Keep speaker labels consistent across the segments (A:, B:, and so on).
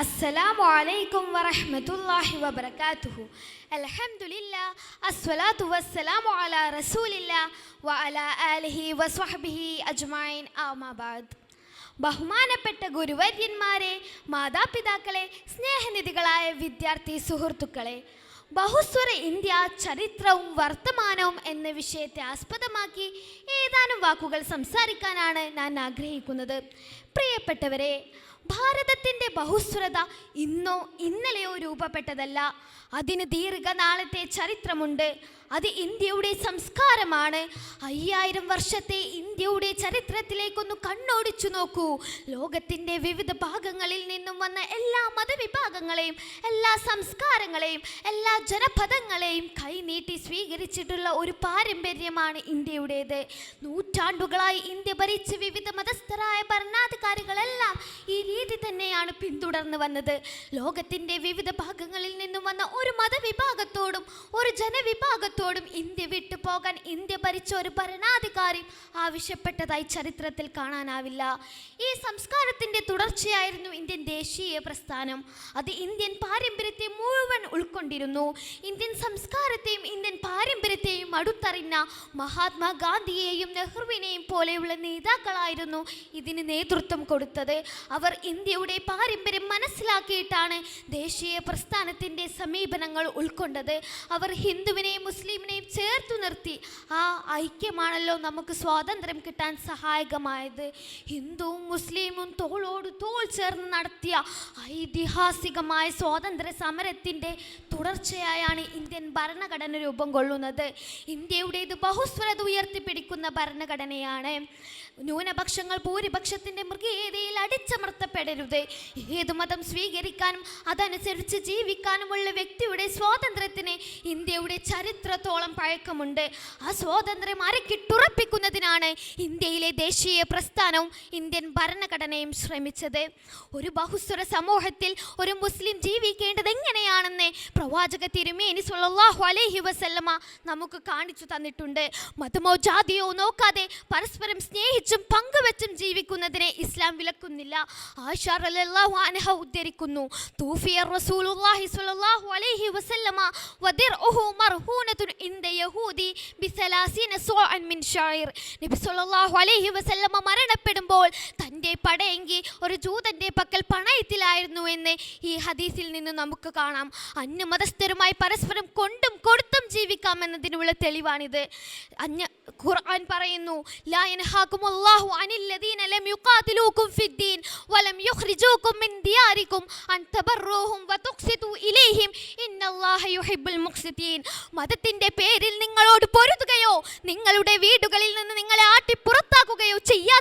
A: അസ്സലാമു അലൈക്കും വറഹ്മത്തുള്ളാഹി വബറകാതുഹു. അൽഹംദുലില്ലാ അസ്സലാത്തു വസ്സലാമു അലാ റസൂലില്ലാ വഅലാ ആലിഹി വസ്വഹ്ബിഹി അജ്മഈൻ ആമാബാദ് ബഹുമാനപ്പെട്ട ഗുരുവര്യന്മാരെ മാതാപിതാക്കളെ സ്നേഹനിധികളായ വിദ്യാർത്ഥി സുഹൃത്തുക്കളെ ബഹുസ്വര ഇന്ത്യ ചരിത്രവും വർത്തമാനവും എന്ന വിഷയത്തെ ആസ്പദമാക്കി ഏതാനും വാക്കുകൾ സംസാരിക്കാനാണ് ഞാൻ ആഗ്രഹിക്കുന്നത്. പ്രിയപ്പെട്ടവരെ ഭാരതത്തിന്റെ ബഹുസ്വരത ഇന്നോ ഇന്നലെയോ രൂപപ്പെട്ടതല്ല. അതിന് ദീർഘനാളത്തെ ചരിത്രമുണ്ട്. അത് ഇന്ത്യയുടെ സംസ്കാരമാണ്. അയ്യായിരം വർഷത്തെ ഇന്ത്യയുടെ ചരിത്രത്തിലേക്കൊന്ന് കണ്ണോടിച്ചു നോക്കൂ. ലോകത്തിന്റെ വിവിധ ഭാഗങ്ങളിൽ നിന്നും വന്ന എല്ലാ മതവിഭാഗങ്ങളെയും എല്ലാ സംസ്കാരങ്ങളെയും എല്ലാ ജനപദങ്ങളെയും കൈനീട്ടി സ്വീകരിച്ചിട്ടുള്ള ഒരു പാരമ്പര്യമാണ് ഇന്ത്യയുടേത്. നൂറ്റാണ്ടുകളായി ഇന്ത്യ ഭരിച്ച വിവിധ മതസ്ഥരായ ഭരണാധികാരികളെല്ലാം ഈ രീതി തന്നെയാണ് പിന്തുടർന്നു വന്നത്. ലോകത്തിന്റെ വിവിധ ഭാഗങ്ങളിൽ നിന്നും വന്ന ഒരു മതവിഭാഗത്തോടും ഒരു ജനവിഭാഗത്തോടും ഇന്ത്യ വിട്ടുപോകാൻ ഇന്ത്യ ഭരിച്ച ഒരു ഭരണാധികാരി ആവശ്യപ്പെട്ടതായി ചരിത്രത്തിൽ കാണാനാവില്ല. ഈ സംസ്കാരത്തിന്റെ തുടർച്ചയായിരുന്നു ഇന്ത്യൻ ദേശീയ പ്രസ്ഥാനം. അത് ഇന്ത്യൻ പാരമ്പര്യത്തെ മുഴുവൻ ഉൾക്കൊണ്ടിരുന്നു. ഇന്ത്യൻ സംസ്കാരത്തെയും ഇന്ത്യൻ പാരമ്പര്യത്തെയും അടുത്തറിഞ്ഞ മഹാത്മാഗാന്ധിയെയും നെഹ്റുവിനെയും പോലെയുള്ള നേതാക്കളായിരുന്നു ഇതിന് നേതൃത്വം കൊടുത്തത്. അവർ ഇന്ത്യയുടെ പാരമ്പര്യം മനസ്സിലാക്കിയിട്ടാണ് ദേശീയ പ്രസ്ഥാനത്തിന്റെ സമീപനങ്ങൾ ഉൾക്കൊണ്ടത്. അവർ ഹിന്ദുവിനെയും മുസ്ലിമിനെയും ചേർത്തു നിർത്തി. ആ ഐക്യമാണല്ലോ നമുക്ക് സ്വാതന്ത്ര്യം കിട്ടാൻ സഹായകമായത്. ഹിന്ദുവും മുസ്ലിമും തോളോട് തോൾ ചേർന്ന് നടത്തിയ ഐതിഹാസികമായ സ്വാതന്ത്ര്യ സമരത്തിന്റെ തുടർച്ചയായാണ് ഇന്ത്യൻ ഭരണഘടന രൂപം കൊള്ളുന്നത്. ഇന്ത്യയുടേത് ബഹുസ്വരത ഉയർത്തിപ്പിടിക്കുന്ന ഭരണഘടനയാണ്. ന്യൂനപക്ഷങ്ങൾ ഭൂരിപക്ഷത്തിന്റെ മൃഗീയതയിൽ അടിച്ചമർത്തപ്പെടരുത്. ഏതു മതം സ്വീകരിക്കാനും അതനുസരിച്ച് ജീവിക്കാനുമുള്ള വ്യക്തിയുടെ സ്വാതന്ത്ര്യത്തിന് ഇന്ത്യയുടെ ചരിത്രത്തോളം പഴക്കമുണ്ട്. ആ സ്വാതന്ത്ര്യം അരക്കിട്ടുറപ്പിക്കുന്നതിനാണ് ഇന്ത്യയിലെ ദേശീയ പ്രസ്ഥാനവും ഇന്ത്യൻ ഭരണഘടനയും ശ്രമിച്ചത്. ഒരു ബഹുസ്വര സമൂഹത്തിൽ ഒരു മുസ്ലിം ജീവിക്കേണ്ടത് എങ്ങനെയാണെന്ന് പ്രവാചക തിരുമേനി സല്ലല്ലാഹു അലൈഹി വസല്ലമ നമുക്ക് കാണിച്ചു തന്നിട്ടുണ്ട്. മതമോ ജാതിയോ നോക്കാതെ പരസ്പരം സ്നേഹിച്ചും പങ്കുവെച്ചും ജീവിക്കുന്നതിനെ ഇസ്ലാം വിലക്കുന്നില്ല. ആയിഷ റളിയല്ലാഹു അൻഹ ഉദ്ധരിക്കുന്നു തൂഫിയ റസൂലുള്ളാഹി സ്വല്ലല്ലാഹു അലൈഹി വസല്ലമ വദിർഉഹു മർഹൂനതുൻ ഇൻദ യഹൂദി ബിസലാസീന സൂഅൻ മിൻ ഷൈർ. നബി സ്വല്ലല്ലാഹു അലൈഹി വസല്ലമ മരണപ്പെടുമ്പോൾ തന്റെ പടയെങ്കി ഒരു ജൂതന്റെ പക്കൽ പണയത്തിലായിരുന്നു എന്ന് ഈ ഹദീസിൽ നിന്ന് നമുക്ക് കാണാം. അന്യമതസ്ഥരുമായി പരസ്പരം കൊണ്ടും കൊടുത്തും ജീവിക്കാമെന്നതിനുള്ള തെളിവാണിത്. അന്യ ഖുർആൻ പറയുന്നു അനിൽ ലദീന ലം വലം മിൻ ദിയാരികും അൻ ഇലൈഹിം യുഹിബ്ബുൽ മതത്തിന്റെ പേരിൽ നിങ്ങളോട് പൊരുതുകയോ നിങ്ങളുടെ വീടുകളിൽ നിന്ന് നിങ്ങളെ ആട്ടി പുറത്താക്കുകയോ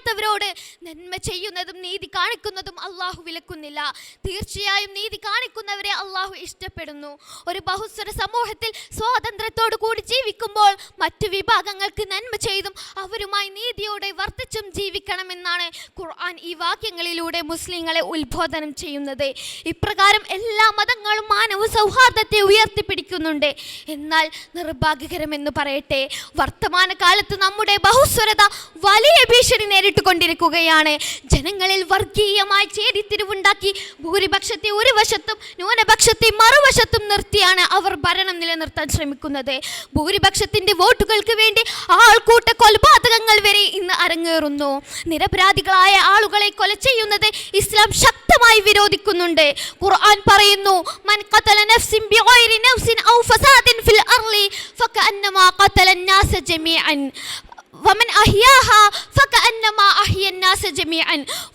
A: ചെയ്യാത്തവരോട് നന്മ ചെയ്യുന്നതും നീതി കാണിക്കുന്നതും അള്ളാഹു വിലക്കുന്നില്ല. തീർച്ചയായും നീതി കാണിക്കുന്നവരെ അള്ളാഹു ഇഷ്ടപ്പെടുന്നു. ഒരു ബഹുസ്വര സമൂഹത്തിൽ സ്വാതന്ത്ര്യത്തോടു കൂടി ജീവിക്കുമ്പോൾ മറ്റു വിഭാഗങ്ങൾക്ക് നന്മ ചെയ്തും അവരുമായി നീതിയോടെ വർദ്ധിച്ചും ജീവിക്കണമെന്നാണ് ഖുർആൻ ഈ വാക്യങ്ങളിലൂടെ മുസ്ലിങ്ങളെ ഉത്ബോധനം ചെയ്യുന്നത്. ഇപ്രകാരം എല്ലാ മതങ്ങളും മാനവ സൗഹാർദ്ദത്തെ ഉയർത്തിപ്പിടിക്കുന്നുണ്ട്. എന്നാൽ നിർഭാഗ്യകരമെന്ന് പറയട്ടെ വർത്തമാന കാലത്ത് നമ്മുടെ ബഹുസ്വരത വലിയ ഭീഷണി നേരിട്ടുകൊണ്ടിരിക്കുകയാണ് ജനങ്ങളിൽ വർഗീയമായി ചേരിത്തിരിവുണ്ടാക്കി ഭൂരിപക്ഷത്തെ ഒരു വശത്തും ന്യൂനപക്ഷത്തെ മറുവശത്തും നിർത്തിയാണ് അവർ ഭരണം നിലനിർത്താൻ ശ്രമിക്കുന്നത് ഭൂരിപക്ഷത്തിന്റെ വോട്ടുകൾക്ക് വേണ്ടി ആൾക്കൂട്ട കൊലപാതകങ്ങൾ വരെ ഇന്ന് അരങ്ങേറുന്നു നിരപരാധികളായ ആളുകളെ കൊല ചെയ്യുന്നത് ഇസ്ലാം ശക്തമായി വിരോധിക്കുന്നുണ്ട് ഖുർആൻ പറയുന്നു മൻ ഖതല നഫ്സിൻ ബിഗൈരി നഫ്സിൻ ഔ ഫസാദിൻ ഫിൽ അർളി ഫകഅന്നമാ ഖതല الناس ജമീഅൻ വമൻ അഹ്യാഹ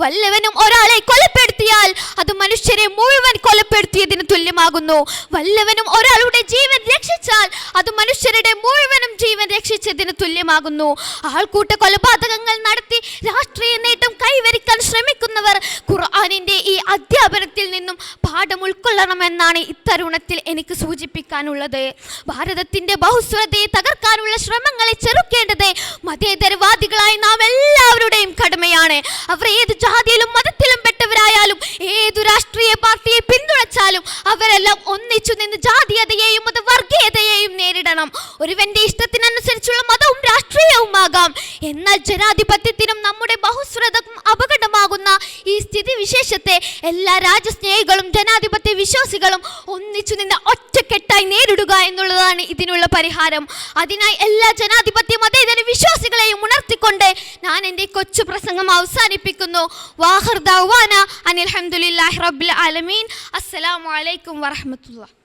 A: വല്ലവനും ഒരാളെ കൊലപ്പെടുത്തിയാൽ അത് മനുഷ്യരെ മുഴുവൻ കൊലപ്പെടുത്തിയതിന് തുല്യമാകുന്നു. വല്ലവനും ഒരാളുടെ ജീവൻ രക്ഷിച്ചാൽ അത് മനുഷ്യരുടെ മുഴുവനും ജീവൻ രക്ഷിച്ചതിന് തുല്യമാകുന്നു. ആൾക്കൂട്ട കൊലപാതകങ്ങൾ നടത്തി രാഷ്ട്രീയ നേട്ടം കൈവരിക്കാൻ ശ്രമിക്കുന്നവർ ഖുർആനിന്റെ ഈ അധ്യാപനത്തിൽ നിന്നും പാഠം ഉൾക്കൊള്ളണമെന്നാണ് ഇത്തരുണത്തിൽ എനിക്ക് സൂചിപ്പിക്കാനുള്ളത്. ഭാരതത്തിന്റെ ബഹുസ്വരതയെ തകർക്കാനുള്ള ശ്രമങ്ങളെ ചെറുക്കേണ്ടത് മതേതരവാദികളായി നാം എല്ലാവരുടെയും കടമയാണ് അവർ ഏത് നേരിടണം. ഒരുവന്റെ ഇഷ്ടത്തിനനുസരിച്ചുള്ള മതവും രാഷ്ട്രീയവുമാകാം. എന്നാൽ ജനാധിപത്യത്തിനും നമ്മുടെ ബഹുസ്രതക്കും അപകടമാകുന്ന ഈ സ്ഥിതിവിശേഷത്തെ എല്ലാ രാജ്യസ്നേഹികളും ജനാധിപത്യ വിശ്വാസികളും ഒന്നിച്ചു നിന്ന് ഒറ്റക്കെട്ടായി നേരിടുക എന്നുള്ളതാണ് ഇതിനുള്ള പരിഹാരം. അതിനായി എല്ലാ ജനാധിപത്യ മതേതര വിശ്വാസികളെയും ഉണർത്തിക്കൊണ്ട് ഞാൻ എന്റെ കൊച്ചു പ്രസംഗം അവസാനിപ്പിക്കുന്നു. വാഹർ ദൗവാന അനിൽഹമുല്ലാഹി റബ്ബിൽ ആലമീൻ. അസ്സലാമു അലൈക്കും വറഹ്മത്തുള്ളാഹി.